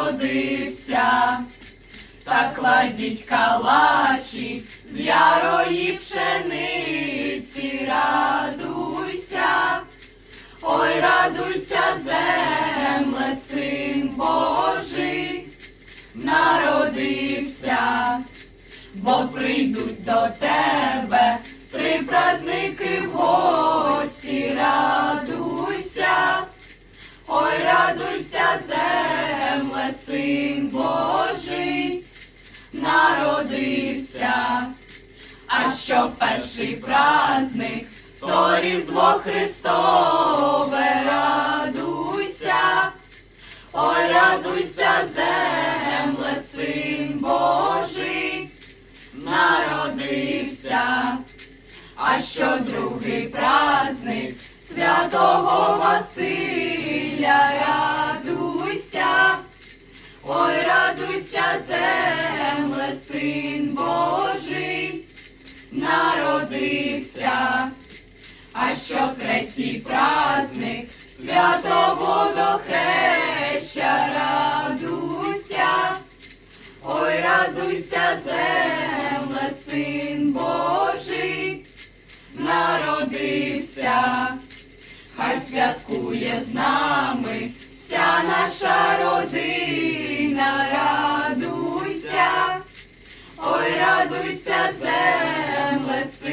народився, та кладіть калачі з ярої пшениці, радуйся, ой, радуйся, земле, син Божий, народився, бо прийдуть до тебе три праздники в гості, радуйся, син Божий, народився, а що перший праздник, то Різдво Христове, радуйся, ой, радуйся, земле, син Божий, народився. А що другий праздник святого Василя, радуйся, земле, син Божий, народився. А що третій праздник? Святого до хреща, радуйся, ой, радуйся, земле, син Божий, народився, хай святкує з нами вся наша родина,